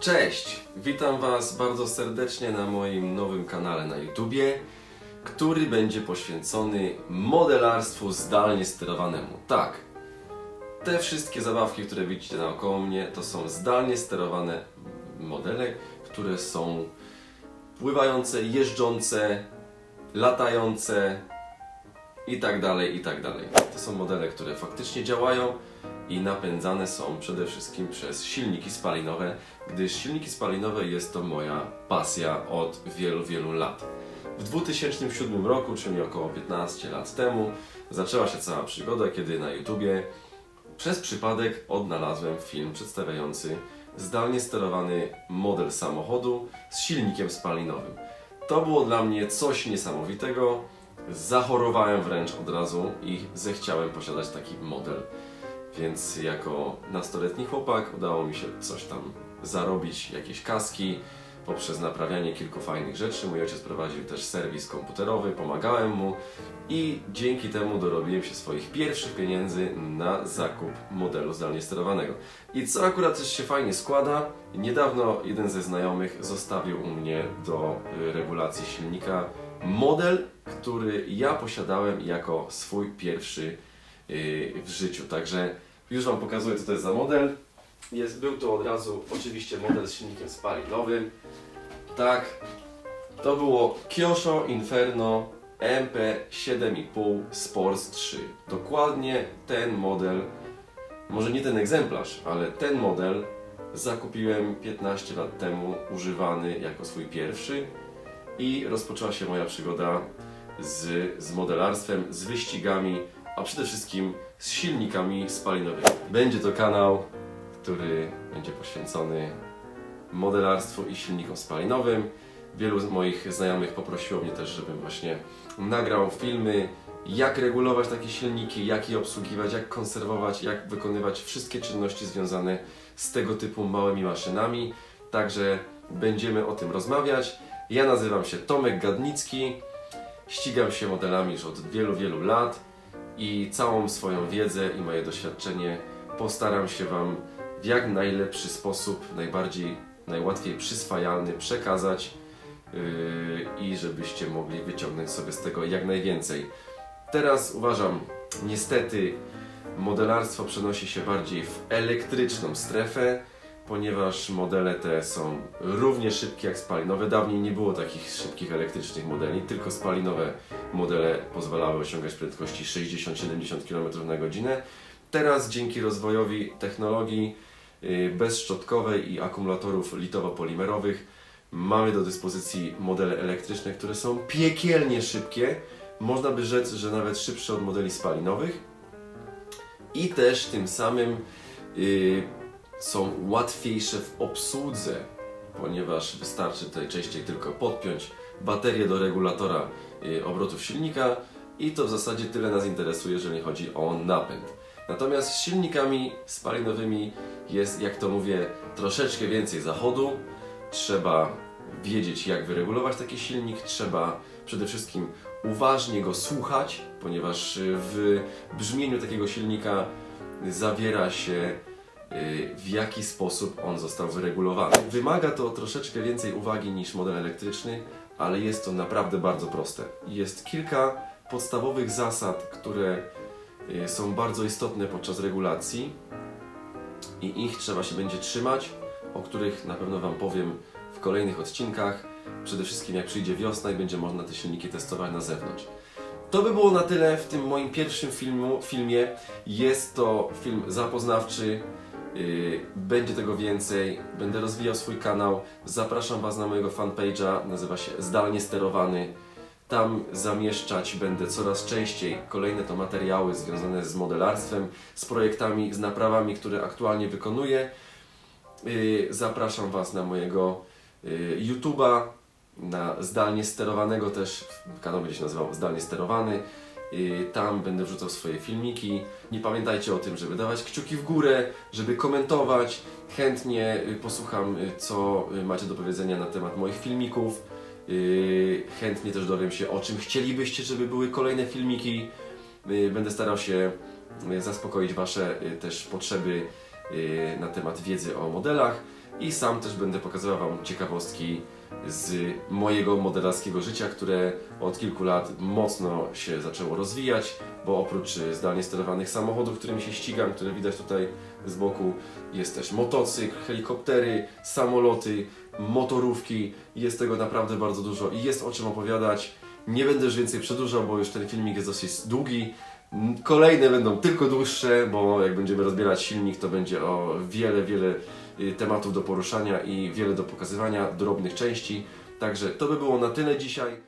Cześć! Witam Was bardzo serdecznie na moim nowym kanale na YouTubie, który będzie poświęcony modelarstwu zdalnie sterowanemu. Tak, te wszystkie zabawki, które widzicie naokoło mnie, to są zdalnie sterowane modele, które są pływające, jeżdżące, latające i tak dalej, i tak dalej. To są modele, które faktycznie działają i napędzane są przede wszystkim przez silniki spalinowe, gdyż silniki spalinowe jest to moja pasja od wielu, wielu lat. W 2007 roku, czyli około 15 lat temu, zaczęła się cała przygoda, kiedy na YouTubie przez przypadek odnalazłem film przedstawiający zdalnie sterowany model samochodu z silnikiem spalinowym. To było dla mnie coś niesamowitego. Zachorowałem wręcz od razu i zechciałem posiadać taki model. Więc jako nastoletni chłopak udało mi się coś tam zarobić, jakieś kaski poprzez naprawianie kilku fajnych rzeczy. Mój ojciec prowadził też serwis komputerowy, pomagałem mu i dzięki temu dorobiłem się swoich pierwszych pieniędzy na zakup modelu zdalnie sterowanego. I co akurat też się fajnie składa, niedawno jeden ze znajomych zostawił u mnie do y, regulacji silnika model, który ja posiadałem jako swój pierwszy yy, w życiu. Także już Wam pokazuję, co to jest za model. Jest, był to od razu oczywiście model z silnikiem spalinowym. Tak, to było Kyosho Inferno MP7,5 Sports 3. Dokładnie ten model, może nie ten egzemplarz, ale ten model zakupiłem 15 lat temu, używany jako swój pierwszy i rozpoczęła się moja przygoda z, z modelarstwem, z wyścigami, a przede wszystkim z silnikami spalinowymi. Będzie to kanał, który będzie poświęcony modelarstwu i silnikom spalinowym. Wielu moich znajomych poprosiło mnie też, żebym właśnie nagrał filmy, jak regulować takie silniki, jak je obsługiwać, jak konserwować, jak wykonywać wszystkie czynności związane z tego typu małymi maszynami. Także będziemy o tym rozmawiać. Ja nazywam się Tomek Gadnicki, ścigam się modelami już od wielu, wielu lat i całą swoją wiedzę i moje doświadczenie postaram się Wam w jak najlepszy sposób, najbardziej, najłatwiej przyswajalny przekazać yy, i żebyście mogli wyciągnąć sobie z tego jak najwięcej. Teraz uważam, niestety modelarstwo przenosi się bardziej w elektryczną strefę, ponieważ modele te są równie szybkie jak spalinowe. Dawniej nie było takich szybkich elektrycznych modeli, tylko spalinowe modele pozwalały osiągać prędkości 60-70 km na godzinę. Teraz dzięki rozwojowi technologii y, bezszczotkowej i akumulatorów litowo-polimerowych mamy do dyspozycji modele elektryczne, które są piekielnie szybkie. Można by rzec, że nawet szybsze od modeli spalinowych i też tym samym y, są łatwiejsze w obsłudze, ponieważ wystarczy tutaj częściej tylko podpiąć baterię do regulatora y, obrotów silnika i to w zasadzie tyle nas interesuje, jeżeli chodzi o napęd. Natomiast z silnikami spalinowymi jest, jak to mówię, troszeczkę więcej zachodu. Trzeba wiedzieć, jak wyregulować taki silnik, trzeba przede wszystkim uważnie go słuchać, ponieważ y, w brzmieniu takiego silnika zawiera się w jaki sposób on został wyregulowany. Wymaga to troszeczkę więcej uwagi niż model elektryczny, ale jest to naprawdę bardzo proste. Jest kilka podstawowych zasad, które y, są bardzo istotne podczas regulacji i ich trzeba się będzie trzymać, o których na pewno Wam powiem w kolejnych odcinkach. Przede wszystkim jak przyjdzie wiosna i będzie można te silniki testować na zewnątrz. To by było na tyle w tym moim pierwszym filmu, filmie. Jest to film zapoznawczy. Yy, Będzie tego więcej. Będę rozwijał swój kanał. Zapraszam Was na mojego fanpage'a. Nazywa się Zdalnie Sterowany. Tam zamieszczać będę coraz częściej kolejne to materiały związane z modelarstwem, z projektami, z naprawami, które aktualnie wykonuję. Yy, Zapraszam Was na mojego yy, YouTube'a, na zdalnie sterowanego też, kanał będzie się nazywał Zdalnie Sterowany. Yy, Tam będę wrzucał swoje filmiki. Nie pamiętajcie o tym, żeby dawać kciuki w górę, żeby komentować. Chętnie yy, posłucham, yy, co macie do powiedzenia na temat moich filmików. Chętnie też dowiem się, o czym chcielibyście, żeby były kolejne filmiki. Będę starał się zaspokoić Wasze też potrzeby na temat wiedzy o modelach. i sam też będę pokazywał Wam ciekawostki z mojego modelarskiego życia, które od kilku lat mocno się zaczęło rozwijać, bo oprócz y, zdalnie sterowanych samochodów, którymi się ścigam, które widać tutaj z boku, jest też motocykl, helikoptery, samoloty, motorówki, jest tego naprawdę bardzo dużo i jest o czym opowiadać. Nie będę już więcej przedłużał, bo już ten filmik jest dosyć długi. Kolejne będą tylko dłuższe, bo jak będziemy rozbierać silnik, to będzie o wiele, wiele tematów do poruszania i wiele do pokazywania, drobnych części. Także to by było na tyle dzisiaj.